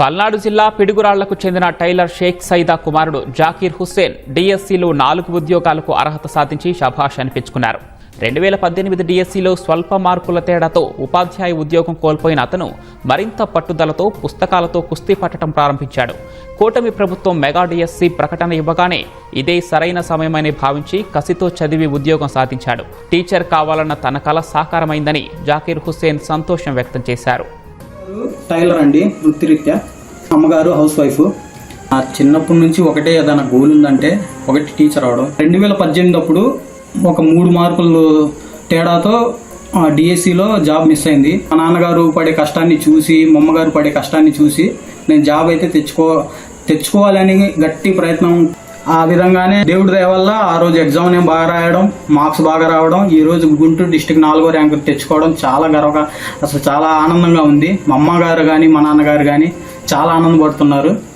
పల్నాడు జిల్లా పిడుగురాళ్ళకు చెందిన టైలర్ షేక్ సైదా కుమారుడు జాకీర్ హుస్సేన్ డిఎస్సిలో నాలుగు ఉద్యోగాలకు అర్హత సాధించి శభాష్ అనిపించుకున్నారు. రెండు వేల పద్దెనిమిది డిఎస్సిలో స్వల్ప మార్కుల తేడాతో ఉపాధ్యాయ ఉద్యోగం కోల్పోయిన అతను మరింత పట్టుదలతో పుస్తకాలతో కుస్తీ పట్టడం ప్రారంభించాడు. కూటమి ప్రభుత్వం మెగా డిఎస్సి ప్రకటన ఇవ్వగానే ఇదే సరైన సమయమని భావించి కసితో చదివి ఉద్యోగం సాధించాడు. టీచర్ కావాలన్న తన కల సాకారమైందని జాకీర్ హుస్సేన్ సంతోషం వ్యక్తం చేశారు. టైలర్ అండి వృత్తిరీత్యా. అమ్మగారు హౌస్ వైఫ్ ఆ చిన్నప్పటి నుంచి ఒకటే ఏదైనా గోల్ ఉందంటే ఒకటి టీచర్ అవడం. రెండు వేల పద్దెనిమిది అప్పుడు ఒక మూడు మార్కులు తేడాతో డిఎస్సిలో జాబ్ మిస్ అయింది. మా నాన్నగారు పడే కష్టాన్ని చూసి మా అమ్మగారు పడే కష్టాన్ని చూసి నేను జాబ్ అయితే తెచ్చుకో తెచ్చుకోవాలని గట్టి ప్రయత్నం ఆ విధంగానే దేవుడి దయ వల్ల ఆ రోజు ఎగ్జామ్ నేను బాగా రాయడం మార్క్స్ బాగా రావడం ఈ రోజు గుంటూరు డిస్టిక్ నాలుగో ర్యాంకు తెచ్చుకోవడం చాలా గర్వగా అసలు చాలా ఆనందంగా ఉంది. మా అమ్మగారు కానీ మా నాన్నగారు కానీ చాలా ఆనందపడుతున్నారు.